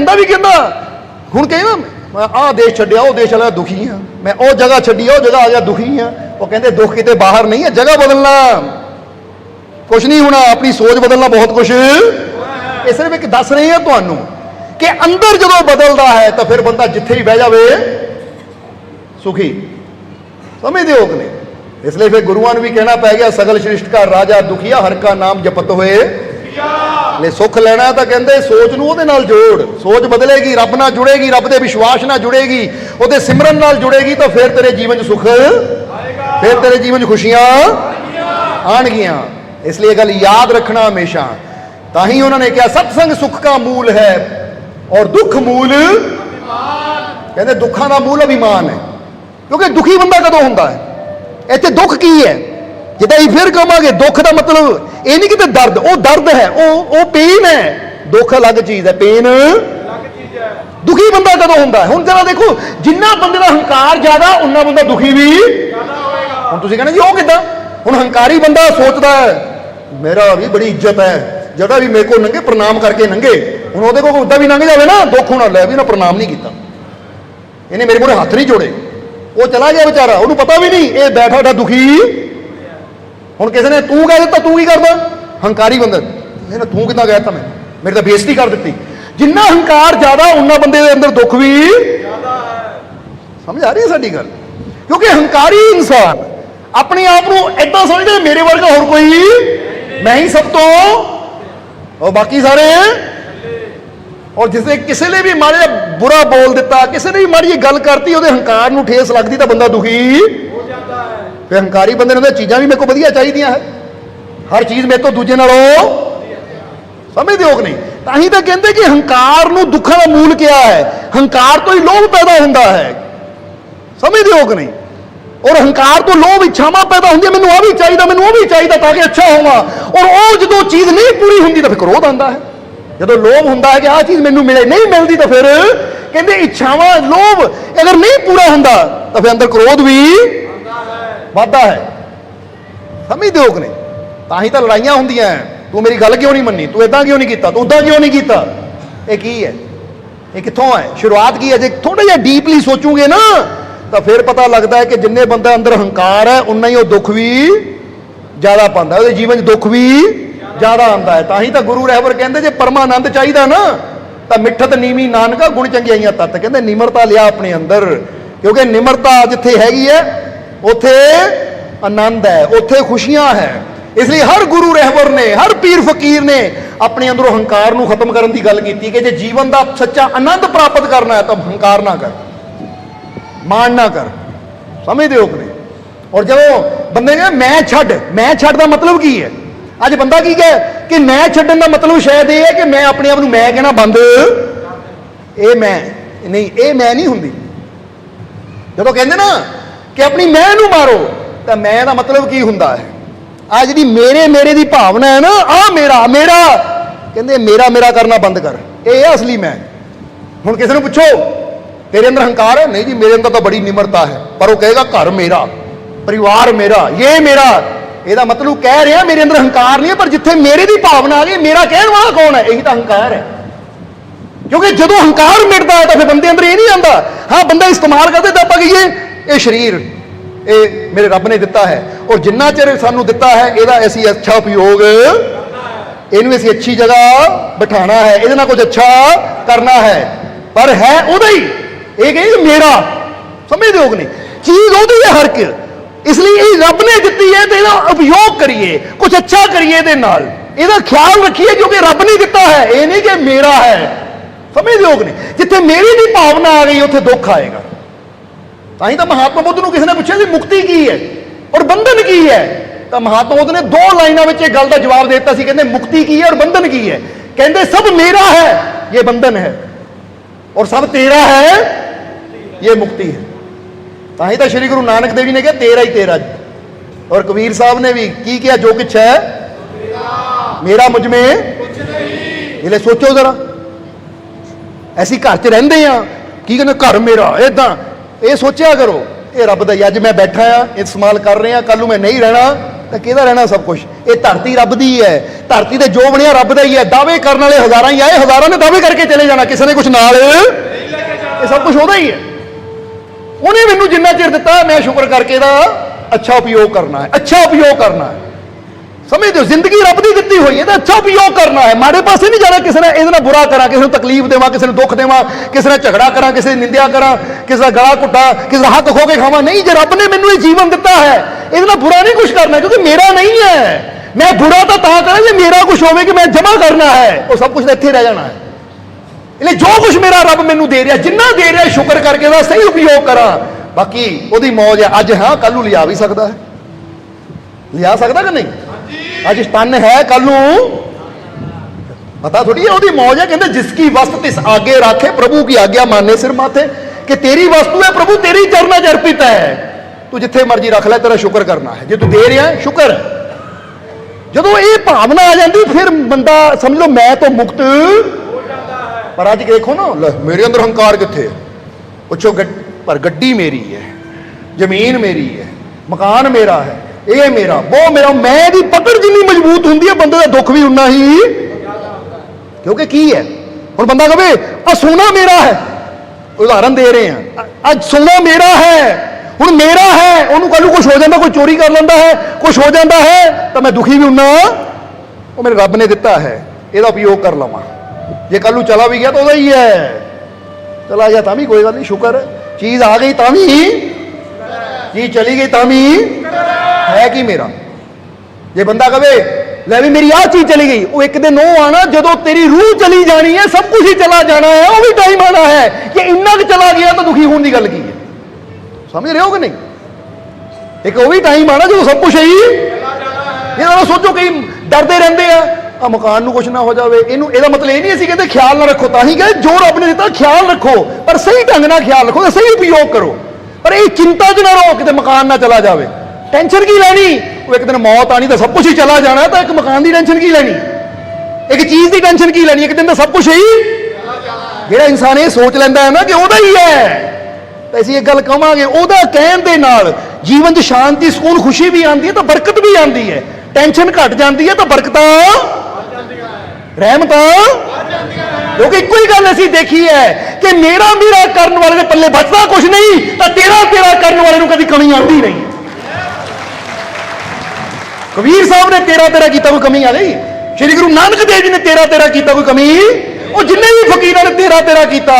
ਬੰਦਾ ਵੀ ਕਹਿੰਦਾ, ਹੁਣ ਕਹਿੰਦਾ ਆਹ ਦੇਸ਼ ਛੱਡਿਆ, ਉਹ ਦੇਸ਼ ਵਾਲਾ ਦੁਖੀ ਆ। ਮੈਂ ਉਹ ਜਗ੍ਹਾ ਛੱਡੀ, ਉਹ ਜਗ੍ਹਾ ਆ ਗਿਆ ਦੁਖੀ ਆ। ਉਹ ਕਹਿੰਦੇ ਦੁੱਖ ਕਿਤੇ ਬਾਹਰ ਨਹੀਂ ਹੈ ਜਗ੍ਹਾ ਬਦਲਣਾ। ਕੁਛ ਨਹੀਂ ਹੋਣਾ, ਆਪਣੀ ਸੋਚ ਬਦਲਣਾ ਬਹੁਤ ਕੁਛ। ਇਸ ਲਈ ਇੱਕ ਦੱਸ ਰਹੀ ਹਾਂ ਤੁਹਾਨੂੰ ਕਿ ਅੰਦਰ ਜਦੋਂ ਬਦਲਦਾ ਹੈ, ਤਾਂ ਫਿਰ ਬੰਦਾ ਜਿੱਥੇ ਹੀ ਬਹਿ ਜਾਵੇ, ਸੁਖੀ। ਸਮਝਦੇ ਹੋ ਕਿ ਨਹੀਂ? ਇਸ ਲਈ ਫਿਰ ਗੁਰੂਆਂ ਨੂੰ ਵੀ ਕਹਿਣਾ ਪੈ ਗਿਆ, ਸਗਲ ਸ੍ਰਿਸ਼ਟ ਕਾ ਰਾਜਾ ਦੁਖੀਆ, ਹਰ ਕਾ ਨਾਮ ਜਪਤ ਹੋਏ। ਲੈ ਸੁੱਖ ਲੈਣਾ ਤਾਂ ਕਹਿੰਦੇ ਸੋਚ ਨੂੰ ਉਹਦੇ ਨਾਲ ਜੋੜ। ਸੋਚ ਬਦਲੇਗੀ, ਰੱਬ ਨਾਲ ਜੁੜੇਗੀ, ਰੱਬ ਦੇ ਵਿਸ਼ਵਾਸ ਨਾਲ ਜੁੜੇਗੀ, ਉਹਦੇ ਸਿਮਰਨ ਨਾਲ ਜੁੜੇਗੀ ਤਾਂ ਫਿਰ ਤੇਰੇ ਜੀਵਨ 'ਚ ਸੁੱਖ, ਫਿਰ ਤੇਰੇ ਜੀਵਨ 'ਚ ਖੁਸ਼ੀਆਂ ਆਣਗੀਆਂ। ਇਸ ਲਈ ਇਹ ਗੱਲ ਯਾਦ ਰੱਖਣਾ ਹਮੇਸ਼ਾ। ਤਾਂ ਹੀ ਉਹਨਾਂ ਨੇ ਕਿਹਾ, ਸਤਸੰਗ ਸੁੱਖ ਦਾ ਮੂਲ ਹੈ ਔਰ ਦੁੱਖ ਮੂਲ ਕਹਿੰਦੇ ਦੁੱਖਾਂ ਦਾ ਮੂਲ ਅਭਿਮਾਨ ਹੈ। ਕਿਉਂਕਿ ਦੁਖੀ ਬੰਦਾ ਕਦੋਂ ਹੁੰਦਾ ਹੈ? ਇੱਥੇ ਦੁੱਖ ਕੀ ਹੈ? ਜਿੱਦਾਂ ਹੀ ਫਿਰ ਕਹਾਂਗੇ ਦੁੱਖ ਦਾ ਮਤਲਬ ਇਹ ਨਹੀਂ ਕਿ ਤੇ ਦਰਦ ਉਹ ਦਰਦ ਹੈ ਉਹ ਉਹ ਪੇਨ ਹੈ। ਦੁੱਖ ਅਲੱਗ ਚੀਜ਼ ਹੈ ਪੇਨ ਦੁਖੀ ਬੰਦਾ ਕਦੋਂ ਹੁੰਦਾ? ਹੁਣ ਜਰਾ ਦੇਖੋ ਜਿੰਨਾ ਬੰਦੇ ਦਾ ਹੰਕਾਰ ਜ਼ਿਆਦਾ ਉਨਾ ਬੰਦਾ ਦੁਖੀ ਵੀ ਹੁਣ ਤੁਸੀਂ ਕਹਿੰਦੇ ਜੀ ਉਹ ਕਿਦਾਂ? ਹੁਣ ਹੰਕਾਰੀ ਬੰਦਾ ਸੋਚਦਾ ਹੈ ਮੇਰਾ ਵੀ ਬੜੀ ਇੱਜ਼ਤ ਹੈ ਜਿਹੜਾ ਵੀ ਮੇਰੇ ਕੋਲ ਨੰਗੇ ਪ੍ਰਣਾਮ ਕਰਕੇ ਨੰਗੇ। ਹੁਣ ਉਹਦੇ ਕੋਲ ਉਦਾਂ ਵੀ ਲੰਘ ਜਾਵੇ ਨਾ ਦੁੱਖ ਹੋਣਾ ਲੈ ਵੀ ਨਾ ਪ੍ਰਣਾਮ ਨਹੀਂ ਕੀਤਾ। ਇਹਨੇ ਮੇਰੇ ਮੂਹਰੇ ਹੱਥ ਨਹੀਂ ਜੋੜੇ। ਉਹ ਚਲਾ ਗਿਆ ਵਿਚਾਰਾ ਉਹਨੂੰ ਪਤਾ ਵੀ ਨਹੀਂ ਇਹ ਬੈਠਾ ਬੈਠਾ ਦੁਖੀ ਹੁਣ ਕਿਸੇ ਨੇ ਤੂੰ ਕਹਿ ਦਿੱਤਾ, ਤੂੰ ਕੀ ਕਰਦਾ? ਹੰਕਾਰੀ ਬੰਦਾ। ਇਹ ਨਾ ਤੂੰ ਕਿਦਾਂ ਕਹਿਤਾ ਮੈਂ ਮੇਰੀ ਤਾਂ ਬੇਇੱਜ਼ਤੀ ਕਰ ਦਿੱਤੀ। ਜਿੰਨਾ ਹੰਕਾਰ ਜ਼ਿਆਦਾ ਉਨਾ ਬੰਦੇ ਦੇ ਅੰਦਰ ਦੁੱਖ ਵੀ ਸਮਝ ਆ ਰਹੀ ਹੈ ਸਾਡੀ ਗੱਲ? ਕਿਉਂਕਿ ਹੰਕਾਰੀ ਇਨਸਾਨ ਆਪਣੇ ਆਪ ਨੂੰ ਐਦਾਂ ਸਮਝਦਾ, ਮੇਰੇ ਵਰਗਾ ਹੋਰ ਕੋਈ ਮੈਂ ਹੀ ਸਭ ਤੋਂ। ਉਹ ਬਾਕੀ ਸਾਰੇ? ਔਰ ਜਿਸੇ ਕਿਸੇ ਨੇ ਵੀ ਮਾੜਾ ਜਿਹਾ ਬੁਰਾ ਬੋਲ ਦਿੱਤਾ, ਕਿਸੇ ਨੇ ਵੀ ਮਾੜੀ ਜਿਹੀ ਗੱਲ ਕਰਤੀ, ਉਹਦੇ ਹੰਕਾਰ ਨੂੰ ਠੇਸ ਲੱਗਦੀ ਤਾਂ ਬੰਦਾ ਦੁਖੀ ਹੋ ਫਿਰ ਹੰਕਾਰੀ ਬੰਦੇ ਨੂੰ ਤਾਂ ਚੀਜ਼ਾਂ ਵੀ ਮੇਰੇ ਕੋਲ ਵਧੀਆ ਚਾਹੀਦੀਆਂ ਹੈ। ਹਰ ਚੀਜ਼ ਮੇਰੇ ਤੋਂ ਦੂਜੇ ਨਾਲੋਂ ਸਮਝਦੇ ਹੋ ਕਿ ਨਹੀਂ? ਤਾਂ ਹੀ ਤਾਂ ਕਹਿੰਦੇ ਕਿ ਹੰਕਾਰ ਨੂੰ ਦੁੱਖਾਂ ਦਾ ਮੂਲ ਕਿਹਾ ਹੈ। ਹੰਕਾਰ ਤੋਂ ਹੀ ਲੋਭ ਪੈਦਾ ਹੁੰਦਾ ਹੈ। ਸਮਝਦੇ ਹੋ ਕਿ ਨਹੀਂ? ਔਰ ਹੰਕਾਰ ਤੋਂ ਲੋਭ ਇੱਛਾਵਾਂ ਪੈਦਾ ਹੁੰਦੀਆਂ। ਮੈਨੂੰ ਆ ਵੀ ਚਾਹੀਦਾ, ਮੈਨੂੰ ਉਹ ਵੀ ਚਾਹੀਦਾ ਤਾਂ ਕਿ ਅੱਛਾ ਹੋਵਾਂ। ਔਰ ਉਹ ਜਦੋਂ ਚੀਜ਼ ਨਹੀਂ ਪੂਰੀ ਹੁੰਦੀ ਤਾਂ ਫਿਰ ਕ੍ਰੋਧ ਆਉਂਦਾ ਹੈ। ਜਦੋਂ ਲੋਭ ਹੁੰਦਾ ਹੈ ਕਿ ਆਹ ਚੀਜ਼ ਮੈਨੂੰ ਮਿਲੇ, ਨਹੀਂ ਮਿਲਦੀ ਤਾਂ ਫਿਰ ਕਹਿੰਦੇ ਇੱਛਾਵਾਂ, ਲੋਭ ਅਗਰ ਨਹੀਂ ਪੂਰਾ ਹੁੰਦਾ ਤਾਂ ਫਿਰ ਅੰਦਰ ਕ੍ਰੋਧ ਵੀ ਵਾਧਾ ਹੈ। ਸਮਝਦੇ ਹੋ ਕਿ ਨਹੀਂ ਤਾਂ ਹੀ ਤਾਂ ਲੜਾਈਆਂ ਹੁੰਦੀਆਂ ਹੈ। ਤੂੰ ਮੇਰੀ ਗੱਲ ਕਿਉਂ ਨਹੀਂ ਮੰਨੀ? ਤੂੰ ਇਦਾਂ ਕਿਉਂ ਨਹੀਂ ਕੀਤਾ? ਤੂੰ ਉਦਾਂ ਕਿਉਂ ਨਹੀਂ ਕੀਤਾ? ਇਹ ਕੀ ਹੈ ਇਹ ਕਿੱਥੋਂ ਹੈ ਸ਼ੁਰੂਆਤ ਕੀ ਹੈ ਜੇ ਥੋੜਾ ਜਿਹਾ ਡੀਪਲੀ ਸੋਚੂਗੇ ਨਾ, ਤਾਂ ਫਿਰ ਪਤਾ ਲੱਗਦਾ ਹੈ ਕਿ ਜਿੰਨੇ ਬੰਦਾ ਅੰਦਰ ਹੰਕਾਰ ਹੈ ਉਨਾ ਹੀ ਉਹ ਦੁੱਖ ਵੀ ਜ਼ਿਆਦਾ ਪਾਉਂਦਾ। ਉਹਦੇ ਜੀਵਨ 'ਚ ਦੁੱਖ ਵੀ ਜ਼ਿਆਦਾ ਆਉਂਦਾ ਹੈ ਤਾਂ ਹੀ ਤਾਂ ਗੁਰੂ ਰਹਿਬਰ ਕਹਿੰਦੇ, ਜੇ ਪਰਮਾਨੰਦ ਚਾਹੀਦਾ ਨਾ, ਤਾਂ ਮਿੱਠਤ ਨੀਵੀਂ ਨਾਨਕਾ ਗੁਣ ਚੰਗਿਆਈਆਂ ਤਤ। ਕਹਿੰਦੇ, ਨਿਮਰਤਾ ਲਿਆ ਆਪਣੇ ਅੰਦਰ। ਕਿਉਂਕਿ ਨਿਮਰਤਾ ਜਿੱਥੇ ਹੈਗੀ ਹੈ ਉੱਥੇ ਆਨੰਦ ਹੈ, ਉੱਥੇ ਖੁਸ਼ੀਆਂ ਹੈ। ਇਸ ਲਈ ਹਰ ਗੁਰੂ ਰਹਿਬਰ ਨੇ, ਹਰ ਪੀਰ ਫਕੀਰ ਨੇ ਆਪਣੇ ਅੰਦਰੋਂ ਹੰਕਾਰ ਨੂੰ ਖਤਮ ਕਰਨ ਦੀ ਗੱਲ ਕੀਤੀ ਕਿ ਜੇ ਜੀਵਨ ਦਾ ਸੱਚਾ ਆਨੰਦ ਪ੍ਰਾਪਤ ਕਰਨਾ ਹੈ ਤਾਂ ਹੰਕਾਰ ਨਾ ਕਰ, ਮਾਣ ਨਾ ਕਰ। ਸਮਝਦੇ ਹੋ ਕਿ ਔਰ ਜਦੋਂ ਬੰਦੇ ਨੇ ਮੈਂ ਛੱਡ ਮੈਂ ਛੱਡ ਦਾ ਮਤਲਬ ਕੀ ਹੈ? ਅੱਜ ਬੰਦਾ ਕੀ ਕਹੇ ਕਿ ਮੈਂ ਛੱਡਣ ਦਾ ਮਤਲਬ ਸ਼ਾਇਦ ਇਹ ਹੈ ਕਿ ਮੈਂ ਆਪਣੇ ਆਪ ਨੂੰ ਮੈਂ ਕਹਿਣਾ ਬੰਦ। ਇਹ ਮੈਂ, ਨਹੀਂ, ਇਹ ਮੈਂ ਨਹੀਂ ਹੁੰਦੀ। ਜਦੋਂ ਕਹਿੰਦੇ ਨਾ ਕਿ ਆਪਣੀ ਮੈਂ ਨੂੰ ਮਾਰੋ। ਤਾਂ ਮੈਂ ਦਾ ਮਤਲਬ ਕੀ ਹੁੰਦਾ ਹੈ? ਆ ਜਿਹੜੀ ਮੇਰੇ ਮੇਰੇ ਦੀ ਭਾਵਨਾ ਹੈ ਨਾ, ਆ ਮੇਰਾ ਮੇਰਾ। ਕਹਿੰਦੇ ਮੇਰਾ ਮੇਰਾ ਕਰਨਾ ਬੰਦ ਕਰ। ਇਹ ਹੈ ਅਸਲੀ ਮੈਂ। ਹੁਣ ਕਿਸੇ ਨੂੰ ਪੁੱਛੋ, ਤੇਰੇ ਅੰਦਰ ਹੰਕਾਰ ਹੈ? ਨਹੀਂ ਜੀ, ਮੇਰੇ ਅੰਦਰ ਤਾਂ ਬੜੀ ਨਿਮਰਤਾ ਹੈ। ਪਰ ਉਹ ਕਹੇਗਾ, ਘਰ ਮੇਰਾ, ਪਰਿਵਾਰ ਮੇਰਾ, ਇਹ ਮੇਰਾ। ਇਹਦਾ ਮਤਲਬ ਕਹਿ ਰਿਹਾ, ਮੇਰੇ ਅੰਦਰ ਹੰਕਾਰ ਨਹੀਂ ਹੈ, ਪਰ ਜਿੱਥੇ ਮੇਰੇ ਦੀ ਭਾਵਨਾ ਆ ਗਈ, ਮੇਰਾ ਕਹਿਣ ਵਾਲਾ ਕੌਣ ਹੈ? ਇਹੀ ਤਾਂ ਹੰਕਾਰ ਹੈ। ਕਿਉਂਕਿ ਜਦੋਂ ਹੰਕਾਰ ਮਿਟਦਾ ਹੈ, ਤਾਂ ਫਿਰ ਬੰਦੇ ਅੰਦਰ ਇਹ ਨਹੀਂ ਆਉਂਦਾ। ਹਾਂ, ਬੰਦਾ ਇਸਤੇਮਾਲ ਕਰਦੇ, ਤਾਂ ਆਪਾਂ ਕਹੀਏ ਇਹ ਸਰੀਰ, ਇਹ ਮੇਰੇ ਰੱਬ ਨੇ ਦਿੱਤਾ ਹੈ। ਔਰ ਜਿੰਨਾ ਚਿਰ ਸਾਨੂੰ ਦਿੱਤਾ ਹੈ, ਇਹਦਾ ਅਸੀਂ ਅੱਛਾ ਉਪਯੋਗ ਇਹਨੂੰ ਅਸੀਂ ਅੱਛੀ ਜਗ੍ਹਾ ਬਿਠਾਣਾ ਹੈ, ਇਹਦੇ ਨਾਲ ਕੁਝ ਅੱਛਾ ਕਰਨਾ ਹੈ। ਪਰ ਹੈ ਉਹਦਾ ਹੀ। ਇਹ ਕਹੇ ਮੇਰਾ, ਸਮਝਦੇ ਹੋ ਕਿ ਨਹੀਂ? ਚੀਜ਼ ਉਹਦੀ ਹੈ ਹਰ ਇੱਕ। ਇਸ ਲਈ ਇਹ ਰੱਬ ਨੇ ਦਿੱਤੀ ਹੈ ਤੇ ਇਹਦਾ ਉਪਯੋਗ ਕਰੀਏ, ਕੁਝ ਅੱਛਾ ਕਰੀਏ ਇਹਦੇ ਨਾਲ। ਇਹਦਾ ਖਿਆਲ ਰੱਖੀਏ ਕਿਉਂਕਿ ਰੱਬ ਨੇ ਦਿੱਤਾ ਹੈ। ਇਹ ਨਹੀਂ ਕਿ ਮੇਰਾ ਹੈ। ਸਮਝਦੇ ਹੋ ਕਿ ਨਹੀਂ? ਜਿੱਥੇ ਮੇਰੀ ਦੀ ਭਾਵਨਾ ਆ ਗਈ, ਉੱਥੇ ਦੁੱਖ ਆਏਗਾ। ਤਾਂ ਹੀ ਤਾਂ ਮਹਾਤਮਾ ਬੁੱਧ ਨੂੰ ਕਿਸੇ ਨੇ ਪੁੱਛਿਆ ਸੀ ਮੁਕਤੀ ਕੀ ਹੈ ਔਰ ਬੰਧਨ ਕੀ ਹੈ? ਤਾਂ ਮਹਾਤਮਾ ਬੁੱਧ ਨੇ ਦੋ ਲਾਈਨਾਂ ਵਿੱਚ ਇਹ ਗੱਲ ਦਾ ਜਵਾਬ ਦੇ ਦਿੱਤਾ ਸੀ, ਕਹਿੰਦੇ ਮੁਕਤੀ ਕੀ ਹੈ ਔਰ ਬੰਧਨ ਕੀ ਹੈ? ਕਹਿੰਦੇ ਸਭ ਮੇਰਾ ਹੈ, ਇਹ ਬੰਧਨ ਹੈ। ਔਰ ਸਭ ਤੇਰਾ ਹੈ, ਇਹ ਮੁਕਤੀ ਹੈ। ਤਾਂ ਹੀ ਤਾਂ ਸ੍ਰੀ ਗੁਰੂ ਨਾਨਕ ਦੇਵ ਜੀ ਨੇ ਕਿਹਾ, ਤੇਰਾ ਹੀ ਤੇਰਾ ਔਰ ਕਬੀਰ ਸਾਹਿਬ ਨੇ ਵੀ ਕੀ ਕਿਹਾ, ਜੋ ਕੁਛ ਹੈ, ਮੇਰਾ ਮੁਝ ਮੇ ਕੁਛ ਨਹੀਂ ਇਹ ਸੋਚੋ ਜ਼ਰਾ। ਅਸੀਂ ਘਰ 'ਚ ਰਹਿੰਦੇ ਆ ਕੀ ਕਹਿੰਦੇ, ਘਰ ਮੇਰਾ ਇਦਾਂ ਇਹ ਸੋਚਿਆ ਕਰੋ, ਇਹ ਰੱਬ ਦਾ ਹੀ ਅੱਜ ਮੈਂ ਬੈਠਾ ਆ ਇਸਤੇਮਾਲ ਕਰ ਰਿਹਾ ਕੱਲ ਨੂੰ ਮੈਂ ਨਹੀਂ ਰਹਿਣਾ, ਤਾਂ ਕਿਹਦਾ ਰਹਿਣਾ ਸਭ ਕੁਝ ਇਹ ਧਰਤੀ ਰੱਬ ਦੀ ਹੈ। ਧਰਤੀ ਤੇ ਜੋ ਬਣਿਆ ਰੱਬ ਦਾ ਹੀ ਹੈ। ਦਾਅਵੇ ਕਰਨ ਵਾਲੇ ਹਜ਼ਾਰਾਂ ਹੀ ਆਏ, ਹਜ਼ਾਰਾਂ ਨੇ ਦਾਅਵੇ ਕਰਕੇ ਚਲੇ ਜਾਣਾ, ਕਿਸੇ ਨੇ ਕੁਝ ਨਾਲ। ਇਹ ਸਭ ਕੁਝ ਉਹਦਾ ਹੀ ਹੈ। ਉਹਨੇ ਮੈਨੂੰ ਜਿੰਨਾ ਚਿਰ ਦਿੱਤਾ, ਮੈਂ ਸ਼ੁਕਰ ਕਰਕੇ ਇਹਦਾ ਅੱਛਾ ਉਪਯੋਗ ਕਰਨਾ ਹੈ, ਅੱਛਾ ਉਪਯੋਗ ਕਰਨਾ ਹੈ। ਸਮਝਦੇ ਹੋ ਜ਼ਿੰਦਗੀ ਰੱਬ ਦੀ ਦਿੱਤੀ ਹੋਈ ਹੈ ਤਾਂ ਅੱਛਾ ਉਪਯੋਗ ਕਰਨਾ ਹੈ। ਮਾੜੇ ਪਾਸੇ ਨਹੀਂ ਜਾਣਾ ਕਿਸੇ ਨੇ ਇਹਦੇ ਨਾਲ ਬੁਰਾ ਕਰਾਂ, ਕਿਸੇ ਨੂੰ ਤਕਲੀਫ ਦੇਵਾਂ, ਕਿਸੇ ਨੂੰ ਦੁੱਖ ਦੇਵਾਂ, ਕਿਸੇ ਨਾਲ ਝਗੜਾ ਕਰਾਂ, ਕਿਸੇ ਦੀ ਨਿੰਦਿਆ ਕਰਾਂ, ਕਿਸੇ ਦਾ ਗਲਾ ਘੁੱਟਾਂ, ਕਿਸੇ ਦਾ ਹੱਥ ਖੋ ਕੇ ਖਾਵਾਂ। ਨਹੀਂ, ਜੇ ਰੱਬ ਨੇ ਮੈਨੂੰ ਇਹ ਜੀਵਨ ਦਿੱਤਾ ਹੈ, ਇਹਦੇ ਨਾਲ ਬੁਰਾ ਨਹੀਂ ਕੁਝ ਕਰਨਾ, ਕਿਉਂਕਿ ਮੇਰਾ ਨਹੀਂ ਹੈ। ਮੈਂ ਬੁਰਾ ਤਾਂ ਤਾਂ ਕਰਾਂ, ਜੇ ਮੇਰਾ ਕੁਝ ਹੋਵੇ ਕਿ ਮੈਂ ਜਮਾ ਕਰਨਾ ਹੈ, ਉਹ ਸਭ ਕੁਝ ਇੱਥੇ ਰਹਿ ਜਾਣਾ ਹੈ। ਇਹਨੇ ਜੋ ਕੁਝ ਮੇਰਾ ਰੱਬ ਮੈਨੂੰ ਦੇ ਰਿਹਾ, ਜਿੰਨਾ ਦੇ ਰਿਹਾ, ਸ਼ੁਕਰ ਕਰਕੇ ਉਹਦਾ ਸਹੀ ਉਪਯੋਗ ਕਰਾਂ। ਬਾਕੀ ਉਹਦੀ ਮੌਜ ਹੈ, ਅੱਜ ਹਾਂ ਕੱਲ ਨੂੰ ਲਿਆ ਵੀ ਸਕਦਾ ਹੈ। ਲਿਆ ਸਕਦਾ ਕਿ ਨਹੀਂ? ਅੱਜ ਤਨ ਹੈ ਕੱਲ ਨੂੰ। ਪਤਾ ਥੋੜੀ ਹੈ ਉਹਦੀ ਮੌਜ ਹੈ, ਕਹਿੰਦੇ ਜਿਸ ਕੀ ਵਸਤ ਤਿਸ ਆਗੇ ਰੱਖੇ, ਪ੍ਰਭੂ ਕੀ ਆਗਿਆ ਮਾਨੇ ਸਿਰ ਮਾਥੇ, ਕਿ ਤੇਰੀ ਵਸਤੂ ਹੈ, ਪ੍ਰਭੂ ਤੇਰੀ ਚਰਨਾਂ 'ਚ ਅਰਪਿਤ ਹੈ। ਤੂੰ ਜਿੱਥੇ ਮਰਜ਼ੀ ਰੱਖ ਲੈ, ਤੇਰਾ ਸ਼ੁਕਰ ਕਰਨਾ ਹੈ। ਜੇ ਤੂੰ ਦੇ ਰਿਹਾ, ਸ਼ੁਕਰ। ਜਦੋਂ ਇਹ ਭਾਵਨਾ ਆ ਜਾਂਦੀ, ਫਿਰ ਬੰਦਾ ਸਮਝ ਲਓ, ਮੈਂ ਤੋਂ ਮੁਕਤ ਪਰ ਅੱਜ ਦੇਖੋ ਨਾ ਮੇਰੇ ਅੰਦਰ ਹੰਕਾਰ ਕਿੱਥੇ ਹੈ? ਪੁੱਛੋ ਗੱਡ- ਪਰ ਗੱਡੀ ਮੇਰੀ ਹੈ, ਜ਼ਮੀਨ ਮੇਰੀ ਹੈ, ਮਕਾਨ ਮੇਰਾ ਹੈ। ਇਹ ਮੇਰਾ ਉਹ ਮੇਰਾ, ਮੈਂ ਦੀ ਪਕੜ ਜਿੰਨੀ ਮਜ਼ਬੂਤ ਹੁੰਦੀ ਹੈ, ਬੰਦੇ ਦਾ ਦੁੱਖ ਵੀ ਉਨਾ ਹੀ। ਕਿਉਂਕਿ ਕੀ ਹੈ? ਹੁਣ ਬੰਦਾ ਕਹੇ ਆ ਸੋਨਾ ਮੇਰਾ ਹੈ। ਉਦਾਹਰਨ ਦੇ ਰਹੇ ਹਾਂ। ਅੱਜ ਸੋਨਾ ਮੇਰਾ ਹੈ। ਹੁਣ ਮੇਰਾ ਹੈ। ਉਹਨੂੰ ਕੱਲ ਨੂੰ ਕੁਝ ਹੋ ਜਾਂਦਾ, ਕੋਈ ਚੋਰੀ ਕਰ ਲੈਂਦਾ ਹੈ ਕੁਝ ਹੋ ਜਾਂਦਾ ਹੈ, ਤਾਂ ਮੈਂ ਦੁਖੀ ਵੀ ਹੁੰਨਾ। ਉਹ ਮੇਰੇ ਰੱਬ ਨੇ ਦਿੱਤਾ ਹੈ, ਇਹਦਾ ਉਪਯੋਗ ਕਰ ਲਵਾਂ। ਜੇ ਕੱਲ ਨੂੰ ਚਲਾ ਵੀ ਗਿਆ ਤਾਂ ਉਹਦਾ ਹੀ ਹੈ। ਚਲਾ ਗਿਆ ਤਾਂ ਵੀ ਕੋਈ ਗੱਲ ਨਹੀਂ, ਸ਼ੁਕਰ। ਚੀਜ਼ ਆ ਗਈ ਤਾਂ ਵੀ। ਚੀਜ਼ ਚਲੀ ਗਈ ਤਾਂ ਵੀ। ਹੈ ਕੀ ਮੇਰਾ? ਜੇ ਬੰਦਾ ਕਵੇ ਲੈ ਵੀ ਮੇਰੀ ਆਹ ਚੀਜ਼ ਚਲੀ ਗਈ, ਉਹ ਇੱਕ ਦਿਨ ਉਹ ਆਣਾ ਜਦੋਂ ਤੇਰੀ ਰੂਹ ਚਲੀ ਜਾਣੀ ਹੈ, ਸਭ ਕੁਝ ਹੀ ਚਲਾ ਜਾਣਾ ਹੈ, ਉਹ ਵੀ ਟਾਈਮ ਆਣਾ ਹੈ ਕਿ ਇੰਨਾ ਕੁ ਚਲਾ ਗਿਆ ਤਾਂ ਦੁਖੀ ਹੋਣ ਦੀ ਗੱਲ ਕੀ ਹੈ? ਸਮਝ ਰਹੇ ਹੋ ਕਿ ਨਹੀਂ? ਇੱਕ ਉਹ ਵੀ ਟਾਈਮ ਆਣਾ ਜਦੋਂ ਸਭ ਕੁਝ ਹੀ ਇਹ ਨਾ ਸੋਚੋ ਕਈ ਡਰਦੇ ਰਹਿੰਦੇ ਆ ਆ ਮਕਾਨ ਨੂੰ ਕੁਝ ਨਾ ਹੋ ਜਾਵੇ, ਇਹਨੂੰ ਇਹਦਾ ਮਤਲਬ ਇਹ ਨਹੀਂ ਅਸੀਂ ਕਹਿੰਦੇ ਖਿਆਲ ਨਾ ਰੱਖੋ, ਤਾਂ ਹੀ ਕਹਿੰਦੇ ਜੋ ਰੱਬ ਨੇ ਦਿੱਤਾ ਖਿਆਲ ਰੱਖੋ, ਪਰ ਸਹੀ ਢੰਗ ਨਾਲ ਖਿਆਲ ਰੱਖੋ ਤੇ ਸਹੀ ਉਪਯੋਗ ਕਰੋ। ਪਰ ਇਹ ਚਿੰਤਾ 'ਚ ਨਾ ਰਹੋ ਕਿਤੇ ਮਕਾਨ ਨਾ ਚਲਾ ਜਾਵੇ। ਟੈਨਸ਼ਨ ਕੀ ਲੈਣੀ? ਉਹ ਇੱਕ ਦਿਨ ਮੌਤ ਆਣੀ ਤਾਂ ਸਭ ਕੁਝ ਹੀ ਚਲਾ ਜਾਣਾ, ਤਾਂ ਇੱਕ ਮਕਾਨ ਦੀ ਟੈਨਸ਼ਨ ਕੀ ਲੈਣੀ? ਇੱਕ ਚੀਜ਼ ਦੀ ਟੈਨਸ਼ਨ ਕੀ ਲੈਣੀ? ਇੱਕ ਦਿਨ ਤਾਂ ਸਭ ਕੁਝ ਹੀ ਜਿਹੜਾ ਇਨਸਾਨ ਇਹ ਸੋਚ ਲੈਂਦਾ ਹੈ ਨਾ ਕਿ ਉਹਦਾ ਹੀ ਹੈ। ਤਾਂ ਅਸੀਂ ਇਹ ਗੱਲ ਕਹਾਂਗੇ ਉਹਦਾ ਕਹਿਣ ਦੇ ਨਾਲ ਜੀਵਨ 'ਚ ਸ਼ਾਂਤੀ, ਸਕੂਨ, ਖੁਸ਼ੀ ਵੀ ਆਉਂਦੀ ਹੈ ਤਾਂ ਬਰਕਤ ਵੀ ਆਉਂਦੀ ਹੈ। ਟੈਨਸ਼ਨ ਘਟ ਜਾਂਦੀ ਹੈ ਤਾਂ ਬਰਕਤਾਂ ਰਹਿਮਤਾਂ ਕਿਉਂਕਿ ਇੱਕੋ ਹੀ ਗੱਲ ਅਸੀਂ ਦੇਖੀ ਹੈ ਕਿ ਮੇਰਾ ਮੇਰਾ ਕਰਨ ਵਾਲੇ ਦੇ ਪੱਲੇ ਬਚਦਾ ਕੁਝ ਨਹੀਂ, ਤਾਂ ਤੇਰਾ ਤੇਰਾ ਕਰਨ ਵਾਲੇ ਨੂੰ ਕਦੀ ਕਮੀ ਆਉਂਦੀ ਨਹੀਂ। ਕਬੀਰ ਸਾਹਿਬ ਨੇ ਤੇਰਾ ਤੇਰਾ ਕੀਤਾ ਕੋਈ ਕਮੀ ਆ ਗਈ? ਸ਼੍ਰੀ ਗੁਰੂ ਨਾਨਕ ਦੇਵ ਜੀ ਨੇ ਤੇਰਾ ਤੇਰਾ ਕੀਤਾ ਕੋਈ ਕਮੀ? ਉਹ ਜਿੰਨੇ ਵੀ ਫਕੀਰਾਂ ਨੇ ਤੇਰਾ ਤੇਰਾ ਕੀਤਾ,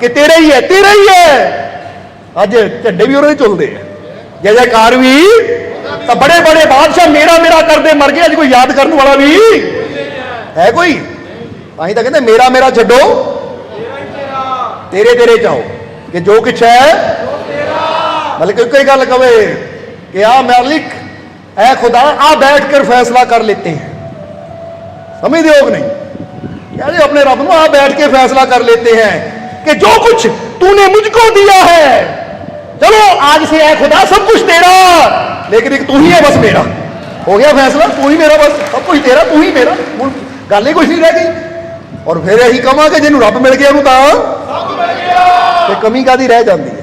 ਕਿ ਤੇਰਾ ਹੀ ਹੈ, ਤੇਰਾ ਹੀ ਹੈ। ਅੱਜ ਝੰਡੇ ਵੀ ਉਹਦੇ ਚੱਲਦੇ ਆ। ਜੈ ਜੈਕਾਰ ਵੀ। ਤਾਂ ਬੜੇ ਬੜੇ ਬਾਦਸ਼ਾਹ ਮੇਰਾ ਮੇਰਾ ਕਰਦੇ ਮਰ ਗਏ, ਅੱਜ ਕੋਈ ਯਾਦ ਕਰਨ ਵਾਲਾ ਵੀ ਹੈ ਕੋਈ? ਅਸੀਂ ਤਾਂ ਕਹਿੰਦੇ ਮੇਰਾ ਮੇਰਾ ਛੱਡੋ। ਤੇਰੇ ਤੇਰੇ ਚਾਹੋ। ਕਿ ਜੋ ਕੁਛ ਹੈ ਬਲਕਿ ਕੋਈ ਗੱਲ ਕਵੇ ਕਿ ਆ ਮਾਲਿਕ ਐ ਖੁਦਾ ਆ बैठ कर फैसला कर लेते हैं समझते हो कि नहीं कहते अपने रब ਨੂੰ आ बैठ के फैसला कर लेते हैं कि जो कुछ तूने मुझको दिया है चलो आज से ऐ खुदा सब कुछ तेरा लेकिन एक तू ही है बस मेरा हो गया फैसला तू ही मेरा बस सब कुछ तेरा तू ही मेरा ਹੁਣ ਗੱਲ ਹੀ ਕੁਝ ਨਹੀਂ ਰਹਿ ਗਈ ਔਰ ਫਿਰ ਇਹੀ ਕਵਾਂਗੇ ਜਿਹਨੂੰ ਰੱਬ ਮਿਲ ਗਿਆ ਉਹਨੂੰ ਤਾਂ ਤੇ ਕਮੀ ਕਾਦੀ ਰਹਿ ਜਾਂਦੀ ਹੈ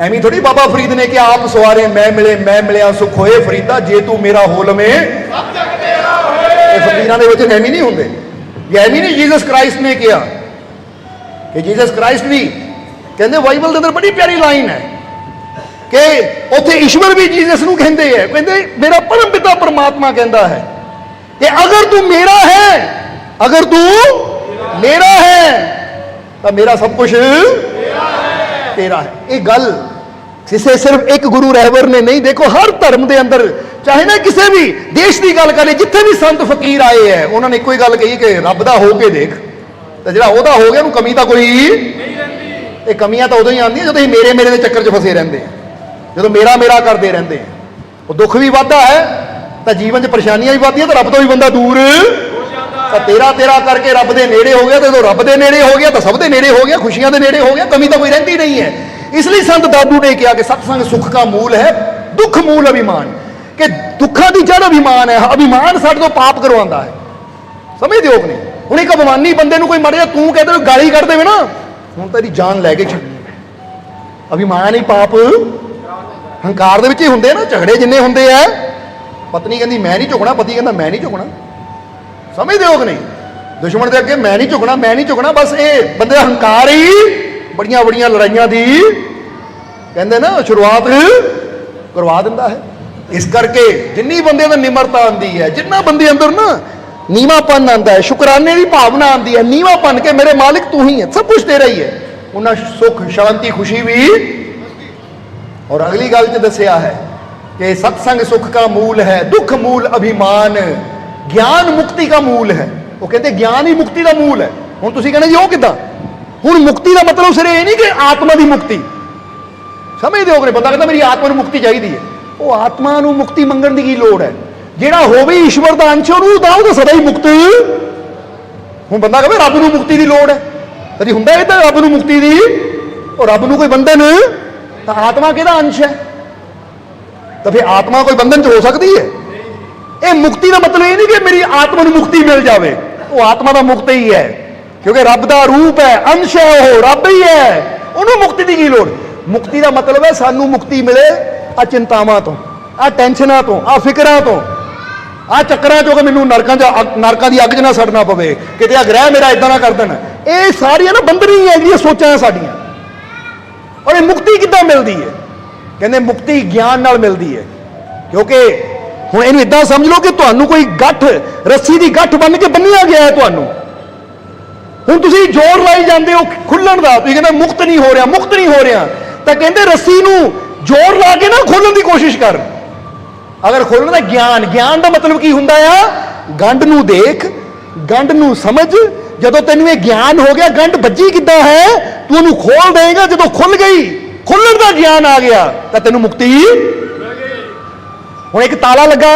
ਐਵੇਂ ਥੋੜੀ ਬਾਬਾ ਫਰੀਦ ਨੇ ਕਿ ਆਪ ਸਵਾਰੇ, ਮੈਂ ਮਿਲੇ, ਮੈਂ ਮਿਲਿਆ, ਸੁਖ ਹੋਏ ਫਰੀਦਾ, ਜੇ ਤੂੰ ਮੇਰਾ ਹੋ ਲਵੇਂ ਸਭ ਜਗ ਤੇਰਾ ਹੋਏ ਇਹ ਫਕੀਰਾਂ ਦੇ ਵਿੱਚ ਐਵੇਂ ਨਹੀਂ ਹੁੰਦੇ। ਇਹ ਐਵੇਂ ਨਹੀਂ ਜੀਸਸ ਕ੍ਰਾਈਸਟ ਨੇ ਕਿਹਾ। ਕਿ ਜੀਸਸ ਕ੍ਰਾਈਸਟ ਵੀ ਕਹਿੰਦੇ ਬਾਈਬਲ ਦੇ ਅੰਦਰ ਬੜੀ ਪਿਆਰੀ ਲਾਈਨ ਹੈ ਕਿ ਉੱਥੇ ਈਸ਼ਵਰ ਵੀ ਜੀਸਸ ਨੂੰ ਕਹਿੰਦੇ ਹੈ। ਕਹਿੰਦੇ, ਮੇਰਾ ਪਰਮ ਪਿਤਾ ਪਰਮਾਤਮਾ ਕਹਿੰਦਾ ਹੈ ਕਿ ਅਗਰ ਤੂੰ ਮੇਰਾ ਹੈ, ਅਗਰ ਤੂੰ ਮੇਰਾ ਹੈ, ਤਾਂ ਮੇਰਾ ਸਭ ਕੁਝ ਤੇਰਾ ਹੈ। ਇਹ ਗੱਲ ਕਿਸੇ ਸਿਰਫ ਇੱਕ ਗੁਰੂ ਰਹਿਬਰ ਨੇ ਨਹੀਂ, ਦੇਖੋ ਹਰ ਧਰਮ ਦੇ ਅੰਦਰ, ਚਾਹੇ ਨਾ ਕਿਸੇ ਵੀ ਦੇਸ਼ ਦੀ ਗੱਲ ਕਰੇ ਜਿੱਥੇ ਵੀ ਸੰਤ ਫਕੀਰ ਆਏ ਹੈ, ਉਹਨਾਂ ਨੇ ਇੱਕੋ ਹੀ ਗੱਲ ਕਹੀ ਕਿ ਰੱਬ ਦਾ ਹੋ ਕੇ ਦੇਖ। ਤਾਂ ਜਿਹੜਾ ਉਹਦਾ ਹੋ ਗਿਆ, ਉਹਨੂੰ ਕਮੀ ਤਾਂ ਕੋਈ ਨਹੀਂ ਰਹਿੰਦੀ। ਇਹ ਕਮੀਆਂ ਤਾਂ ਉਦੋਂ ਹੀ ਆਉਂਦੀਆਂ ਜਦੋਂ ਇਹ ਮੇਰੇ ਮੇਰੇ ਦੇ ਚੱਕਰ 'ਚ ਫਸੇ ਰਹਿੰਦੇ ਹਾਂ। ਜਦੋਂ ਮੇਰਾ ਮੇਰਾ ਕਰਦੇ ਰਹਿੰਦੇ ਹਾਂ। ਉਹ ਦੁੱਖ ਵੀ ਵੱਧਦਾ ਹੈ, ਤਾਂ ਜੀਵਨ 'ਚ ਪਰੇਸ਼ਾਨੀਆਂ ਵੀ ਵੱਧਦੀਆਂ, ਤਾਂ ਰੱਬ ਤੋਂ ਵੀ ਬੰਦਾ ਦੂਰ। ਤਾਂ ਤੇਰਾ ਤੇਰਾ ਕਰਕੇ ਰੱਬ ਦੇ ਨੇੜੇ ਹੋ ਗਿਆ, ਤੇ ਜਦੋਂ ਰੱਬ ਦੇ ਨੇੜੇ ਹੋ ਗਿਆ, ਤਾਂ ਸਭ ਦੇ ਨੇੜੇ ਹੋ ਗਿਆ, ਖੁਸ਼ੀਆਂ ਦੇ ਨੇੜੇ ਹੋ ਗਿਆ, ਕਮੀ ਤਾਂ ਕੋਈ ਰਹਿੰਦੀ ਨਹੀਂ ਹੈ। ਇਸ ਲਈ ਸੰਤ ਦਾਦੂ ਨੇ ਕਿਹਾ ਕਿ ਸਤਸੰਗ ਸੁਖ ਦਾ ਮੂਲ ਹੈ, ਦੁੱਖ ਮੂਲ ਅਭਿਮਾਨ। ਕਿ ਦੁੱਖਾਂ ਦੀ ਜੜ ਅਭਿਮਾਨ ਹੈ, ਅਭਿਮਾਨ ਸਾਡੇ ਤੋਂ ਪਾਪ ਕਰਵਾਉਂਦਾ ਹੈ। ਸਮਝਦੇ ਹੋ ਕਿ ਨਹੀਂ? ਹੁਣ ਇੱਕ ਅਭਿਮਾਨੀ ਬੰਦੇ ਨੂੰ ਕੋਈ ਮੜ ਜਾ ਤੂੰ ਕਹਿੰਦੇ ਗਾਲੀ ਕੱਢ ਦੇਵੇ ਨਾ, ਹੁਣ ਤੇਰੀ ਜਾਨ ਲੈ ਕੇ ਛੱਡਣੀ ਅਭਿਮਾਨ ਹੀ ਪਾਪ, ਹੰਕਾਰ ਦੇ ਵਿੱਚ ਹੀ ਹੁੰਦੇ ਨਾ, ਝਗੜੇ ਜਿੰਨੇ ਹੁੰਦੇ ਆ। ਪਤਨੀ ਕਹਿੰਦੀ, ਮੈਂ ਨਹੀਂ ਝੁਕਣਾ। ਪਤੀ ਕਹਿੰਦਾ, ਮੈਂ ਨਹੀਂ ਝੁਕਣਾ। ਸਮਝਦੇ ਹੋ ਕਿ ਨਹੀਂ? ਦੁਸ਼ਮਣ ਦੇ ਅੱਗੇ, ਮੈਂ ਨਹੀਂ ਝੁਕਣਾ, ਮੈਂ ਨਹੀਂ ਝੁਕਣਾ। ਬਸ ਇਹ ਬੰਦੇ ਹੰਕਾਰ ਹੀ ਬੜੀਆਂ ਬੜੀਆਂ ਲੜਾਈਆਂ ਦੀ ਕਹਿੰਦੇ ਨਾ ਸ਼ੁਰੂਆਤ ਕਰਵਾ ਦਿੰਦਾ ਹੈ। ਇਸ ਕਰਕੇ ਜਿੰਨੀ ਬੰਦੇ ਦਾ ਨਿਮਰਤਾ ਆਂਦੀ ਹੈ, ਜਿੰਨਾ ਬੰਦੇ ਅੰਦਰ ਨਾ ਨੀਵਾਪਨ ਆਂਦਾ ਹੈ, ਸ਼ੁਕਰਾਨੇ ਦੀ ਭਾਵਨਾ ਆਂਦੀ ਹੈ, ਨੀਵਾਪਨ ਕੇ ਮੇਰੇ ਮਾਲਿਕ ਤੂੰ ਹੀ ਹੈ, ਸਭ ਕੁਝ ਤੇਰਾ ਹੀ ਹੈ। ਉਹਨਾਂ ਸੁਖ, ਸ਼ਾਂਤੀ, ਖੁਸ਼ੀ ਵੀ ਔਰ ਅਗਲੀ ਗੱਲ ਤੇ ਦੱਸਿਆ ਹੈ ਕਿ ਸਤਸੰਗ ਸੁਖ ਦਾ ਮੂਲ ਹੈ, ਦੁੱਖ ਮੂਲ ਅਭਿਮਾਨ, ਗਿਆਨ ਮੁਕਤੀ ਦਾ ਮੂਲ ਹੈ। ਉਹ ਕਹਿੰਦੇ ਗਿਆਨ ਹੀ ਮੁਕਤੀ ਦਾ ਮੂਲ ਹੈ। ਹੁਣ ਤੁਸੀਂ ਕਹਿੰਦੇ ਜੀ ਉਹ ਕਿਦਾਂ? ਹੁਣ ਮੁਕਤੀ ਦਾ ਮਤਲਬ ਸਿਰੇ ਇਹ ਨਹੀਂ ਕਿ ਆਤਮਾ ਦੀ ਮੁਕਤੀ। ਸਮਝਦੇ ਹੋ ਕਿ ਬੰਦਾ ਕਹਿੰਦਾ ਮੇਰੀ ਆਤਮਾ ਨੂੰ ਮੁਕਤੀ ਚਾਹੀਦੀ ਹੈ। ਉਹ ਆਤਮਾ ਨੂੰ ਮੁਕਤੀ ਮੰਗਣ ਦੀ ਕੀ ਲੋੜ ਹੈ? ਜਿਹੜਾ ਹੋਵੇ ਈਸ਼ਵਰ ਦਾ ਅੰਸ਼, ਉਹਨੂੰ ਤਾਂ ਉਹ ਤਾਂ ਸਦਾ ਹੀ ਮੁਕਤ। ਹੁਣ ਬੰਦਾ ਕਹੇ ਰੱਬ ਨੂੰ ਮੁਕਤੀ ਦੀ ਲੋੜ ਹੈ। ਕਦੀ ਹੁੰਦਾ ਇਹ ਤਾਂ ਰੱਬ ਨੂੰ ਮੁਕਤੀ ਦੀ? ਉਹ ਰੱਬ ਨੂੰ ਕੋਈ ਬੰਧਨ? ਤਾਂ ਆਤਮਾ ਕਿਹਦਾ ਅੰਸ਼ ਹੈ? ਤਾਂ ਫਿਰ ਆਤਮਾ ਕੋਈ ਬੰਧਨ ਚ ਹੋ ਸਕਦੀ ਹੈ? ਇਹ ਮੁਕਤੀ ਦਾ ਮਤਲਬ ਇਹ ਨਹੀਂ ਕਿ ਮੇਰੀ ਆਤਮਾ ਨੂੰ ਮੁਕਤੀ ਮਿਲ ਜਾਵੇ। ਉਹ ਆਤਮਾ ਦਾ ਮੁਕਤ ਹੀ ਹੈ। ਕਿਉਂਕਿ ਰੱਬ ਦਾ ਰੂਪ ਹੈ, ਅੰਸ਼ ਹੈ ਉਹ, ਰੱਬ ਹੀ ਹੈ। ਉਹਨੂੰ ਮੁਕਤੀ ਦੀ ਕੀ ਲੋੜ? ਮੁਕਤੀ ਦਾ ਮਤਲਬ ਹੈ ਸਾਨੂੰ ਮੁਕਤੀ ਮਿਲੇ ਆ ਚਿੰਤਾਵਾਂ ਤੋਂ, ਆ ਟੈਨਸ਼ਨਾਂ ਤੋਂ, ਆ ਫਿਕਰਾਂ ਤੋਂ। ਆ ਚੱਕਰਾਂ ਚੋਂ ਕਿ ਮੈਨੂੰ ਨਰਕਾਂ ਚ ਅੱਗ- ਨਰਕਾਂ ਦੀ ਅੱਗ 'ਚ ਨਾ ਸੜਨਾ ਪਵੇ, ਕਿਤੇ ਆ ਗ੍ਰਹਿ ਮੇਰਾ ਇਦਾਂ ਨਾ ਕਰ ਦੇਣ। ਇਹ ਸਾਰੀਆਂ ਨਾ ਬੰਦਰੀ ਹੈ ਜਿਹੜੀਆਂ ਸੋਚਾਂ ਸਾਡੀਆਂ। ਔਰ ਇਹ ਮੁਕਤੀ ਕਿੱਦਾਂ ਮਿਲਦੀ ਹੈ? ਕਹਿੰਦੇ ਮੁਕਤੀ ਗਿਆਨ ਨਾਲ ਮਿਲਦੀ ਹੈ। ਕਿਉਂਕਿ ਹੁਣ ਇਹਨੂੰ ਇਦਾਂ ਸਮਝ ਲਓ ਕਿ ਤੁਹਾਨੂੰ ਕੋਈ ਗੱਠ, ਰੱਸੀ ਦੀ ਗੱਠ ਬੰਨ ਕੇ ਬੰਨਿਆ ਗਿਆ ਹੈ ਤੁਹਾਨੂੰ। ਹੁਣ ਤੁਸੀਂ ਜ਼ੋਰ ਲਾਈ ਜਾਂਦੇ ਹੋ ਖੁੱਲਣ ਦਾ। ਤੁਸੀਂ ਕਹਿੰਦੇ ਮੁਕਤ ਨਹੀਂ ਹੋ ਰਿਹਾ, ਮੁਕਤ ਨਹੀਂ ਹੋ ਰਿਹਾ। ਤਾਂ ਕਹਿੰਦੇ ਰੱਸੀ ਨੂੰ ਜ਼ੋਰ ਲਾ ਕੇ ਨਾ ਖੋਲਣ ਦੀ ਕੋਸ਼ਿਸ਼ ਕਰ। ਅਗਰ ਖੋਲਣ ਦਾ ਗਿਆਨ ਗਿਆਨ ਦਾ ਮਤਲਬ ਕੀ ਹੁੰਦਾ ਆ? ਗੰਢ ਨੂੰ ਦੇਖ, ਗੰਢ ਨੂੰ ਸਮਝ। ਜਦੋਂ ਤੈਨੂੰ ਇਹ ਗਿਆਨ ਹੋ ਗਿਆ, ਗੰਢ ਵੱਜੀ ਕਿੱਦਾਂ ਹੈ? ਤੂੰ ਉਹਨੂੰ ਖੋਲ ਦੇਗਾ ਜਦੋਂ ਖੁੱਲ ਗਈ, ਖੁੱਲਣ ਦਾ ਗਿਆਨ ਆ ਗਿਆ, ਤਾਂ ਤੈਨੂੰ ਮੁਕਤੀ ਹੁਣ ਇੱਕ ਤਾਲਾ ਲੱਗਾ,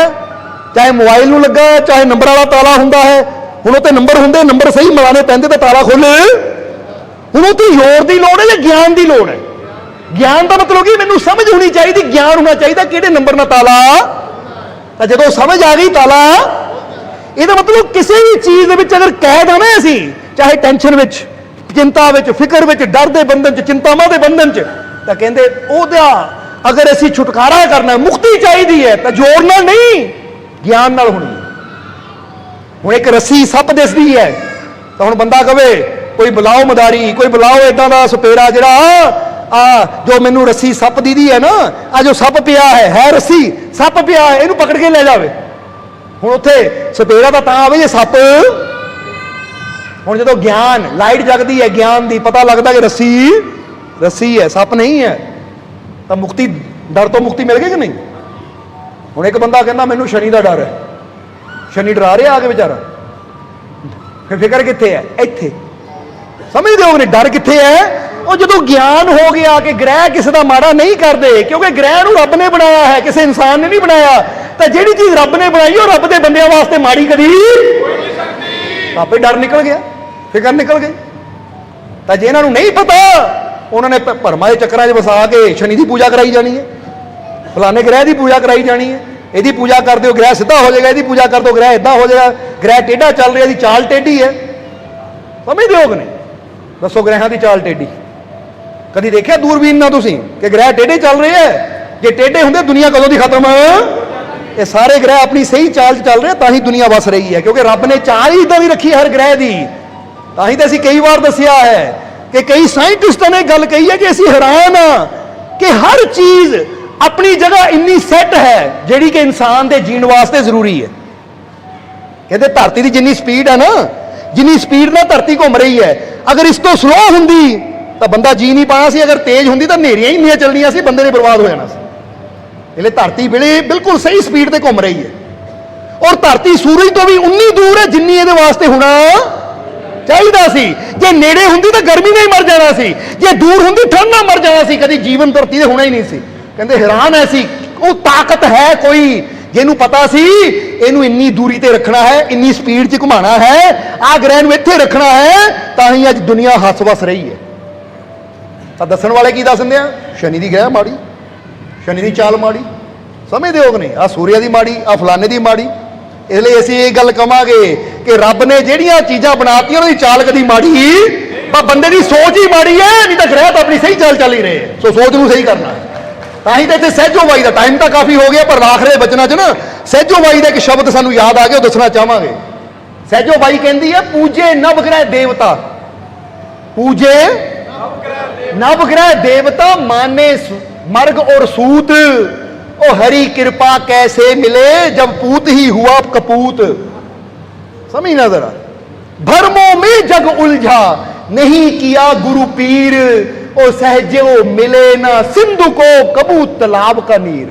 ਚਾਹੇ ਮੋਬਾਈਲ ਨੂੰ ਲੱਗਾ, ਚਾਹੇ ਨੰਬਰ ਵਾਲਾ ਤਾਲਾ ਹੁੰਦਾ ਹੈ ਹੁਣ ਉਹ ਤੇ ਨੰਬਰ ਹੁੰਦੇ, ਨੰਬਰ ਸਹੀ ਮਿਲਾਣੇ ਪੈਂਦੇ ਤਾਂ ਤਾਲਾ ਖੁੱਲ ਹੁਣ ਉਹ ਤੇ ਜ਼ੋਰ ਦੀ ਲੋੜ ਹੈ ਜਾਂ ਗਿਆਨ ਦੀ ਲੋੜ ਹੈ? ਗਿਆਨ ਦਾ ਮਤਲਬ ਕੀ? ਮੈਨੂੰ ਸਮਝ ਹੋਣੀ ਚਾਹੀਦੀ, ਗਿਆਨ ਹੋਣਾ ਚਾਹੀਦਾ ਕਿਹੜੇ ਨੰਬਰ ਨਾਲ ਤਾਲਾ। ਤਾਂ ਜਦੋਂ ਸਮਝ ਆ ਗਈ ਤਾਲਾ, ਇਹਦਾ ਮਤਲਬ ਕਿਸੇ ਵੀ ਚੀਜ਼ ਦੇ ਵਿੱਚ ਅਗਰ ਕੈਦ ਆ ਨਾ ਅਸੀਂ, ਚਾਹੇ ਟੈਨਸ਼ਨ ਵਿੱਚ, ਚਿੰਤਾ ਵਿੱਚ, ਫਿਕਰ ਵਿੱਚ, ਡਰ ਦੇ ਬੰਧਨ 'ਚ, ਚਿੰਤਾਵਾਂ ਦੇ ਬੰਧਨ 'ਚ, ਤਾਂ ਕਹਿੰਦੇ ਉਹਦਾ ਅਗਰ ਅਸੀਂ ਛੁਟਕਾਰਾ ਕਰਨਾ ਮੁਕਤੀ ਚਾਹੀਦੀ ਹੈ, ਤਾਂ ਜ਼ੋਰ ਨਾਲ ਨਹੀਂ, ਗਿਆਨ ਨਾਲ ਹੋਣੀ ਹੁਣ ਇੱਕ ਰੱਸੀ ਸੱਪ ਦਿਸਦੀ ਹੈ, ਤਾਂ ਹੁਣ ਬੰਦਾ ਕਵੇ, ਕੋਈ ਬੁਲਾਓ ਮਦਾਰੀ, ਕੋਈ ਬੁਲਾਓ ਇਦਾਂ ਦਾ ਸਪੇਰਾ ਜਿਹੜਾ, ਆ, ਜੋ ਮੈਨੂੰ ਰੱਸੀ ਸੱਪ ਦੀਦੀ ਹੈ ਨਾ, ਆ ਜੋ ਸੱਪ ਪਿਆ ਹੈ ਹੈ ਰੱਸੀ, ਸੱਪ ਪਿਆ ਹੈ, ਇਹਨੂੰ ਪਕੜ ਕੇ ਲੈ ਜਾਵੇ। ਹੁਣ ਉੱਥੇ ਸਪੇਰਾ ਤਾਂ ਤਾਂ ਆਵੇ ਜੇ ਸੱਪ। ਹੁਣ ਜਦੋਂ ਗਿਆਨ, ਲਾਈਟ ਜਗਦੀ ਹੈ ਗਿਆਨ ਦੀ, ਪਤਾ ਲੱਗਦਾ ਕਿ ਰੱਸੀ ਰੱਸੀ ਹੈ, ਸੱਪ ਨਹੀਂ ਹੈ, ਤਾਂ ਮੁਕਤੀ, ਡਰ ਤੋਂ ਮੁਕਤੀ ਮਿਲ ਗਈ ਕਿ ਨਹੀਂ? ਹੁਣ ਇੱਕ ਬੰਦਾ ਕਹਿੰਦਾ, ਮੈਨੂੰ ਸ਼ਨੀ ਦਾ ਡਰ ਹੈ। ਸ਼ਨੀ ਡਰਾ ਰਿਹਾ ਆ ਕੇ ਵਿਚਾਰਾ। ਫਿਰ ਫਿਕਰ ਕਿੱਥੇ ਹੈ ਇੱਥੇ। ਸਮਝਦੇ ਹੋ ਨੇ ਡਰ ਕਿੱਥੇ ਹੈ ਉਹ ਜਦੋਂ ਗਿਆਨ ਹੋ ਗਿਆ ਕਿ ਗ੍ਰਹਿ ਕਿਸੇ ਦਾ ਮਾੜਾ ਨਹੀਂ ਕਰਦੇ, ਕਿਉਂਕਿ ਗ੍ਰਹਿ ਨੂੰ ਰੱਬ ਨੇ ਬਣਾਇਆ ਹੈ, ਕਿਸੇ ਇਨਸਾਨ ਨੇ ਨਹੀਂ ਬਣਾਇਆ। ਤਾਂ ਜਿਹੜੀ ਚੀਜ਼ ਰੱਬ ਨੇ ਬਣਾਈ, ਉਹ ਰੱਬ ਦੇ ਬੰਦਿਆਂ ਵਾਸਤੇ ਮਾੜੀ ਕਦੀ ਤਾਂ ਆਪੇ ਡਰ ਨਿਕਲ ਗਿਆ। ਫਿਕਰ ਨਿਕਲ ਗਈ। ਤਾਂ ਜੇ ਇਹਨਾਂ ਨੂੰ ਨਹੀਂ ਪਤਾ, ਉਹਨਾਂ ਨੇ ਭਰਮਾਂ ਦੇ ਚੱਕਰਾਂ 'ਚ ਵਸਾ ਕੇ ਸ਼ਨੀ ਦੀ ਪੂਜਾ ਕਰਾਈ ਜਾਣੀ ਹੈ। ਫਲਾਣੇ ਗ੍ਰਹਿ ਦੀ ਪੂਜਾ ਕਰਾਈ ਜਾਣੀ ਹੈ। ਇਹਦੀ ਪੂਜਾ ਕਰ ਦਿਓ ਗ੍ਰਹਿ ਸਿੱਧਾ ਹੋ ਜਾਏਗਾ, ਇਹਦੀ ਪੂਜਾ ਕਰ ਦਿਓ ਗ੍ਰਹਿ ਇਦਾਂ ਹੋ ਜਾਏਗਾ, ਗ੍ਰਹਿ ਟੇਢਾ ਚੱਲ ਰਿਹਾ, ਇਹਦੀ ਚਾਲ ਟੇਢੀ ਹੈ। ਸਮਝਦੇ ਹੋ ਕਿ ਨਹੀਂ? ਦੱਸੋ ਗ੍ਰਹਿਾਂ ਦੀ ਚਾਲ ਟੇਢੀ। ਕਦੀ ਦੇਖਿਆ ਦੂਰਬੀਨ ਨਾਲ ਤੁਸੀਂ ਕਿ ਗ੍ਰਹਿ ਟੇਢੇ ਚੱਲ ਰਹੇ ਹੈ? ਜੇ ਟੇਢੇ ਹੁੰਦੇ, ਦੁਨੀਆ ਕਦੋਂ ਦੀ ਖਤਮ ਇਹ ਸਾਰੇ ਗ੍ਰਹਿ ਆਪਣੀ ਸਹੀ ਚਾਲ 'ਚ ਚੱਲ ਰਹੇ ਤਾਂ ਹੀ ਦੁਨੀਆ ਵਸ ਰਹੀ ਹੈ, ਕਿਉਂਕਿ ਰੱਬ ਨੇ ਚਾਲ ਹੀ ਇਦਾਂ ਦੀ ਰੱਖੀ ਹਰ ਗ੍ਰਹਿ ਦੀ। ਤਾਂ ਹੀ ਤਾਂ ਅਸੀਂ ਕਈ ਵਾਰ ਦੱਸਿਆ ਹੈ ਕਿ ਕਈ ਸਾਇੰਟਿਸਟਾਂ ਨੇ ਗੱਲ ਕਹੀ ਹੈ ਕਿ ਅਸੀਂ ਹੈਰਾਨ ਆ ਕਿ ਹਰ ਚੀਜ਼ ਆਪਣੀ ਜਗ੍ਹਾ ਇੰਨੀ ਸੈੱਟ ਹੈ ਜਿਹੜੀ ਕਿ ਇਨਸਾਨ ਦੇ ਜੀਣ ਵਾਸਤੇ ਜ਼ਰੂਰੀ ਹੈ। ਕਹਿੰਦੇ ਧਰਤੀ ਦੀ ਜਿੰਨੀ ਸਪੀਡ ਹੈ ਨਾ, ਜਿੰਨੀ ਸਪੀਡ ਨਾਲ ਧਰਤੀ ਘੁੰਮ ਰਹੀ ਹੈ, ਅਗਰ ਇਸ ਤੋਂ ਸਲੋ ਹੁੰਦੀ, ਤਾਂ ਬੰਦਾ ਜੀ ਨਹੀਂ ਪਾਣਾ ਸੀ, ਅਗਰ ਤੇਜ਼ ਹੁੰਦੀ ਤਾਂ ਹਨੇਰੀਆਂ ਹੀ ਇੰਨੀਆਂ ਚੱਲਣੀਆਂ ਸੀ, ਬੰਦੇ ਨੇ ਬਰਬਾਦ ਹੋ ਜਾਣਾ ਸੀ। ਇਹਲੇ ਧਰਤੀ ਬਿਲੇ ਬਿਲਕੁਲ ਸਹੀ ਸਪੀਡ ਤੇ ਘੁੰਮ ਰਹੀ ਹੈ। ਔਰ ਧਰਤੀ ਸੂਰਜ ਤੋਂ ਵੀ ਉਨੀ ਦੂਰ ਹੈ ਜਿੰਨੀ ਇਹਦੇ ਵਾਸਤੇ ਹੋਣਾ ਚਾਹੀਦਾ ਸੀ। ਜੇ ਨੇੜੇ ਹੁੰਦੀ ਤਾਂ ਗਰਮੀ ਨਾਲ ਹੀ ਮਰ ਜਾਣਾ ਸੀ, ਜੇ ਦੂਰ ਹੁੰਦੀ ਠੰਡ ਨਾਲ ਮਰ ਜਾਣਾ ਸੀ, ਕਦੀ ਜੀਵਨ ਧਰਤੀ ਤੇ ਹੋਣਾ ਹੀ ਨਹੀਂ ਸੀ। ਕਹਿੰਦੇ ਹੈਰਾਨ ਐ ਸੀ। ਉਹ ਤਾਕਤ ਹੈ ਕੋਈ? ਜਿਹਨੂੰ ਪਤਾ ਸੀ, ਇਹਨੂੰ ਇੰਨੀ ਦੂਰੀ ਤੇ ਰੱਖਣਾ ਹੈ, ਇੰਨੀ ਸਪੀਡ 'ਚ ਘੁਮਾਉਣਾ ਹੈ ਆ ਗ੍ਰਹਿ ਨੂੰ ਇੱਥੇ ਰੱਖਣਾ ਹੈ, ਤਾਂ ਹੀ ਅੱਜ ਦੁਨੀਆ ਹੱਸ-ਵਸ ਰਹੀ ਹੈ। ਤਾਂ ਦੱਸਣ ਵਾਲੇ ਕੀ ਦੱਸਦੇ ਆ? ਸ਼ਨੀ ਦੀ ਗ੍ਰਹਿ ਮਾੜੀ, ਸ਼ਨੀ ਦੀ ਚਾਲ ਮਾੜੀ। ਸਮਝਦੇ ਹੋ ਕਿ ਨਹੀਂ? ਆ ਸੂਰਿਆ ਦੀ ਮਾੜੀ ਆ ਫਲਾਣੇ ਦੀ ਮਾੜੀ। ਇਸ ਲਈ ਅਸੀਂ ਇਹ ਗੱਲ ਕਵਾਂਗੇ ਕਿ ਰੱਬ ਨੇ ਜਿਹੜੀਆਂ ਚੀਜ਼ਾਂ ਬਣਾਤੀਆਂ ਉਹਨਾਂ ਦੀ ਚਾਲ ਕਦੀ ਮਾੜੀ। ਪਰ ਬੰਦੇ ਦੀ ਸੋਚ ਹੀ ਮਾੜੀ ਹੈ, ਨਹੀਂ ਤਾਂ ਗ੍ਰਹਿ ਤਾਂ ਆਪਣੀ ਸਹੀ ਚਾਲ ਚੱਲ ਹੀ ਰਹੇ ਸੋ ਸੋਚ ਨੂੰ ਸਹੀ ਕਰਨਾ ਹੈ। ਤਾਂ ਹੀ ਤਾਂ ਇੱਥੇ ਸਹਿਜੋ ਬਾਈ ਦਾ ਟਾਈਮ ਤਾਂ ਕਾਫੀ ਹੋ ਗਿਆ, ਪਰ ਆਖਰੇ ਬਚਨਾਂ 'ਚ ਨਾ ਸਹਿਜੋ ਬਾਈ ਦਾ ਇੱਕ ਸ਼ਬਦ ਸਾਨੂੰ ਯਾਦ ਆ ਗਿਆ, ਉਹ ਦੱਸਣਾ ਚਾਹਾਂਗੇ। ਸਹਿਜੋ ਬਾਈ ਕਹਿੰਦੀ ਹੈ ਪੂਜੇ ਨਵ ਗ੍ਰਹਿ ਦੇਵਤਾ। ਪੂਜੇ ਨਵ ਗ੍ਰਹਿ ਦੇਵਤਾ ਮਾਨੇ ਮਰਗ ਔਰ ਸੂਤ। ਉਹ ਹਰੀ ਕਿਰਪਾ ਕੈਸੇ ਮਿਲੇ, ਜਬ ਪੂਤ ਹੀ ਹੁਆ ਕਪੂਤ। ਸਮਝ ਨਾ ਜ਼ਰਾ। ਭਰਮੋ ਮੇ ਜਗ ਉਲਝਾ, ਨਹੀਂ ਕੀਤਾ ਗੁਰੂ ਪੀਰ। ओ सहजो मिले ना सिंधु को कबूत तालाब का नीर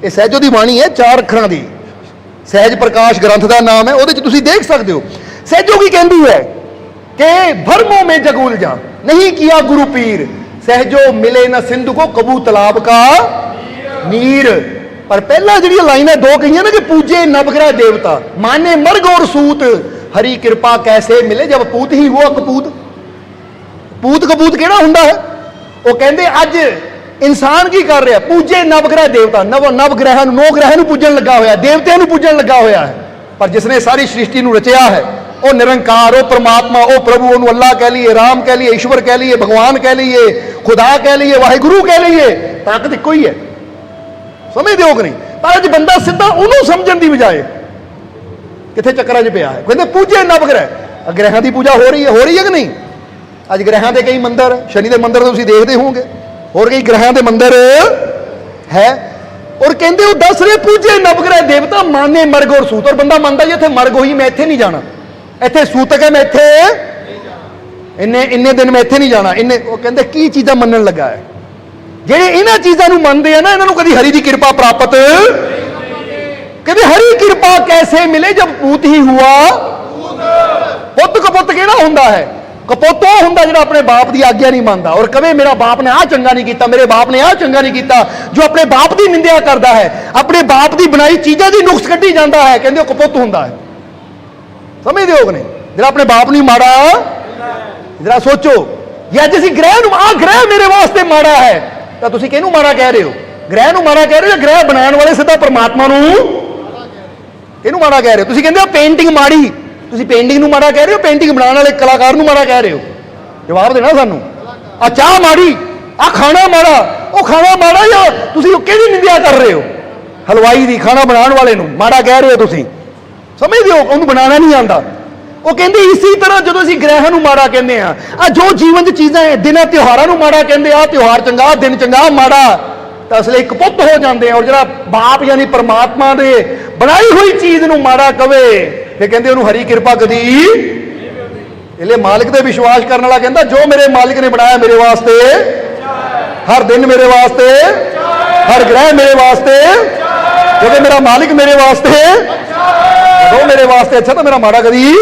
ਇਹ ਸਹਿਜੋ ਦੀ ਬਾਣੀ ਹੈ ਚਾਰ ਅੱਖਰਾਂ ਦੀ ਸਹਿਜ ਪ੍ਰਕਾਸ਼ ਗ੍ਰੰਥ ਦਾ ਨਾਮ ਹੈ ਉਹਦੇ ਚ ਤੁਸੀਂ ਦੇਖ ਸਕਦੇ ਹੋ ਸਹਿਜੋ ਕੀ ਕਹਿੰਦੀ ਹੈ ਕਿ ਭਰਮੋਂ ਮੇ ਜਗ ਉਲਝਾ ਨਹੀਂ ਕੀਆ ਗੁਰੂ ਪੀਰ ਸਹਿਜੋ ਮਿਲੇ ਨਾ ਸਿੰਧੂ ਕੋ ਕਬੂ ਤਲਾਬ ਕਾ ਨੀਰ ਪਰ ਪਹਿਲਾਂ ਜਿਹੜੀਆਂ ਲਾਈਨਾਂ ਦੋ ਕਹੀਆਂ ਨਾ ਕਿ ਪੂਜੇ ਨਵਗ੍ਰਹ ਦੇਵਤਾ ਮਾਨੇ ਮਰਗ ਔਰ ਸੂਤ ਹਰੀ ਕਿਰਪਾ ਕੈਸੇ ਮਿਲੇ ਜਬ ਪੂਤ ਹੀ ਹੁਆ ਕਪੂਤ ਪੂਤ ਕਪੂਤ ਕਿਹੜਾ ਹੁੰਦਾ ਹੈ? ਉਹ ਕਹਿੰਦੇ ਅੱਜ ਇਨਸਾਨ ਕੀ ਕਰ ਰਿਹਾ? ਪੂਜੇ ਨਵਗ੍ਰਹਿ ਦੇਵਤਾ, ਨਵ ਨਵਗ੍ਰਹਿ ਨੂੰ ਨੌ ਗ੍ਰਹਿ ਨੂੰ ਪੂਜਣ ਲੱਗਾ ਹੋਇਆ, ਦੇਵਤਿਆਂ ਨੂੰ ਪੂਜਣ ਲੱਗਾ ਹੋਇਆ ਹੈ। ਪਰ ਜਿਸ ਨੇ ਸਾਰੀ ਸ੍ਰਿਸ਼ਟੀ ਨੂੰ ਰਚਿਆ ਹੈ, ਉਹ ਨਿਰੰਕਾਰ, ਉਹ ਪ੍ਰਮਾਤਮਾ, ਉਹ ਪ੍ਰਭੂ, ਉਹਨੂੰ ਅੱਲਾਹ ਕਹਿ ਲਈਏ, ਰਾਮ ਕਹਿ ਲਈਏ, ਈਸ਼ਵਰ ਕਹਿ ਲਈਏ, ਭਗਵਾਨ ਕਹਿ ਲਈਏ, ਖੁਦਾ ਕਹਿ ਲਈਏ, ਵਾਹਿਗੁਰੂ ਕਹਿ ਲਈਏ, ਤਾਕਤ ਇੱਕੋ ਹੀ ਹੈ। ਸਮਝਦੇ ਹੋ ਕਿ ਨਹੀਂ? ਪਰ ਅੱਜ ਬੰਦਾ ਸਿੱਧਾ ਉਹਨੂੰ ਸਮਝਣ ਦੀ ਬਜਾਏ ਕਿੱਥੇ ਚੱਕਰਾਂ 'ਚ ਪਿਆ ਹੈ? ਕਹਿੰਦੇ ਪੂਜੇ ਨਵਗ੍ਰਹਿ। ਆਹ ਗ੍ਰਹਿਾਂ ਦੀ ਪੂਜਾ ਹੋ ਰਹੀ ਹੈ, ਹੋ ਰਹੀ ਹੈ ਕਿ ਨਹੀਂ? ਅੱਜ ਗ੍ਰਹਿਆਂ ਦੇ ਕਈ ਮੰਦਰ, ਸ਼ਨੀ ਦੇ ਮੰਦਰ ਤੁਸੀਂ ਦੇਖਦੇ ਹੋਵੋਗੇ। ਹੋਰ ਕਈ ਗ੍ਰਹਿਆਂ ਦੇ ਮੰਦਿਰ ਹੈ। ਔਰ ਕਹਿੰਦੇ ਉਹ ਦੱਸ ਰਹੇ, ਪੂਜੇ ਨਵਗ੍ਰਹਿ ਦੇਵਤਾ ਮਾਨੇ ਮਰਗ ਔਰ ਸੂਤ। ਔਰ ਬੰਦਾ ਮੰਨਦਾ ਜੀ, ਇੱਥੇ ਮਰਗ ਹੋਈ, ਮੈਂ ਇੱਥੇ ਨਹੀਂ ਜਾਣਾ। ਇੱਥੇ ਸੂਤਕ ਹੈ, ਮੈਂ ਇੱਥੇ ਇੰਨੇ ਇੰਨੇ ਦਿਨ ਮੈਂ ਇੱਥੇ ਨਹੀਂ ਜਾਣਾ। ਇੰਨੇ, ਉਹ ਕਹਿੰਦੇ ਕੀ ਚੀਜ਼ਾਂ ਮੰਨਣ ਲੱਗਾ ਹੈ। ਜਿਹੜੇ ਇਹਨਾਂ ਚੀਜ਼ਾਂ ਨੂੰ ਮੰਨਦੇ ਆ ਨਾ, ਇਹਨਾਂ ਨੂੰ ਕਦੀ ਹਰੀ ਦੀ ਕਿਰਪਾ ਪ੍ਰਾਪਤ ਕਹਿੰਦੇ ਹਰੀ ਕਿਰਪਾ ਕੈਸੇ ਮਿਲੇ ਜਬ ਪੂਤ ਹੀ ਹੁਆ। ਪੁੱਤ ਕਪੁੱਤ ਕਿਹੜਾ ਹੁੰਦਾ ਹੈ? ਕਪੁੱਤ ਉਹ ਹੁੰਦਾ ਜਿਹੜਾ ਆਪਣੇ ਬਾਪ ਦੀ ਆਗਿਆ ਨਹੀਂ ਮੰਨਦਾ। ਔਰ ਕਵੇ, ਮੇਰਾ ਬਾਪ ਨੇ ਆਹ ਚੰਗਾ ਨਹੀਂ ਕੀਤਾ, ਮੇਰੇ ਬਾਪ ਨੇ ਆਹ ਚੰਗਾ ਨਹੀਂ ਕੀਤਾ। ਜੋ ਆਪਣੇ ਬਾਪ ਦੀ ਨਿੰਦਿਆ ਕਰਦਾ ਹੈ, ਆਪਣੇ ਬਾਪ ਦੀ ਬਣਾਈ ਚੀਜ਼ਾਂ ਦੀ ਨੁਕਸ ਕੱਢੀ ਜਾਂਦਾ ਹੈ, ਕਹਿੰਦੇ ਉਹ ਕਪੁੱਤ ਹੁੰਦਾ ਹੈ। ਸਮਝਦੇ ਹੋ ਕਿ ਨਹੀਂ? ਜਿਹੜਾ ਆਪਣੇ ਬਾਪ ਨੂੰ ਮਾੜਾ, ਜਰਾ ਸੋਚੋ, ਜੇ ਅੱਜ ਅਸੀਂ ਗ੍ਰਹਿ ਨੂੰ, ਆਹ ਗ੍ਰਹਿ ਮੇਰੇ ਵਾਸਤੇ ਮਾੜਾ ਹੈ, ਤਾਂ ਤੁਸੀਂ ਕਿਹਨੂੰ ਮਾੜਾ ਕਹਿ ਰਹੇ ਹੋ? ਗ੍ਰਹਿ ਨੂੰ ਮਾੜਾ ਕਹਿ ਰਹੇ ਹੋ ਜਾਂ ਗ੍ਰਹਿ ਬਣਾਉਣ ਵਾਲੇ ਸਿੱਧਾ ਪਰਮਾਤਮਾ ਨੂੰ? ਇਹਨੂੰ ਮਾੜਾ ਕਹਿ ਰਹੇ ਹੋ? ਤੁਸੀਂ ਕਹਿੰਦੇ ਹੋ ਪੇਂਟਿੰਗ ਮਾੜੀ। ਤੁਸੀਂ ਪੇਂਟਿੰਗ ਨੂੰ ਮਾੜਾ ਕਹਿ ਰਹੇ ਹੋ ਪੇਂਟਿੰਗ ਬਣਾਉਣ ਵਾਲੇ ਕਲਾਕਾਰ ਨੂੰ ਮਾੜਾ ਕਹਿ ਰਹੇ ਹੋ? ਜਵਾਬ ਦੇਣਾ ਸਾਨੂੰ। ਆ ਚਾਹ ਮਾੜੀ ਆ ਖਾਣਾ ਮਾੜਾ, ਉਹ ਖਾਣਾ ਮਾੜਾ ਜਾਂ ਤੁਸੀਂ ਉਹ ਕਿਹਦੀ ਨਿੰਦਿਆ ਕਰ ਰਹੇ ਹੋ? ਹਲਵਾਈ ਦੀ ਖਾਣਾ ਬਣਾਉਣ ਵਾਲੇ ਨੂੰ ਮਾੜਾ ਕਹਿ ਰਹੇ ਹੋ ਤੁਸੀਂ। ਸਮਝਦੇ ਹੋ, ਉਹਨੂੰ ਬਣਾਉਣਾ ਨਹੀਂ ਆਉਂਦਾ। ਉਹ ਕਹਿੰਦੇ ਇਸੇ ਤਰ੍ਹਾਂ ਜਦੋਂ ਅਸੀਂ ਗ੍ਰਹਿਾਂ ਨੂੰ ਮਾੜਾ ਕਹਿੰਦੇ ਆ ਆ ਜੋ ਜੀਵਨ 'ਚ ਚੀਜ਼ਾਂ ਹੈ, ਦਿਨਾਂ ਤਿਉਹਾਰਾਂ ਨੂੰ ਮਾੜਾ ਕਹਿੰਦੇ ਆ ਤਿਉਹਾਰ ਚੰਗਾ ਦਿਨ ਚੰਗਾ ਮਾੜਾ। ਤਾਂ ਅਸਲੇ ਇੱਕ ਪੁੱਤ ਹੋ ਜਾਂਦੇ ਆ, ਔਰ ਜਿਹੜਾ ਬਾਪ ਯਾਨੀ ਪਰਮਾਤਮਾ ਦੇ ਬਣਾਈ ਹੋਈ ਚੀਜ਼ ਨੂੰ ਮਾੜਾ ਕਵੇ। ਫਿਰ ਕਹਿੰਦੇ ਉਹਨੂੰ ਹਰੀ ਕਿਰਪਾ ਕਦੀ ਇਹਲੇ ਮਾਲਕ ਤੇ ਵਿਸ਼ਵਾਸ ਕਰਨ ਵਾਲਾ ਕਹਿੰਦਾ, ਜੋ ਮੇਰੇ ਮਾਲਿਕ ਨੇ ਬਣਾਇਆ ਮੇਰੇ ਵਾਸਤੇ, ਹਰ ਦਿਨ ਮੇਰੇ ਵਾਸਤੇ, ਹਰ ਗ੍ਰਹਿ ਮੇਰੇ ਵਾਸਤੇ, ਜਦੋਂ ਮੇਰਾ ਮਾਲਿਕ ਮੇਰੇ ਵਾਸਤੇ, ਜਦੋਂ ਮੇਰੇ ਵਾਸਤੇ ਅੱਛਾ ਤਾਂ ਮੇਰਾ ਮਾੜਾ ਕਦੀ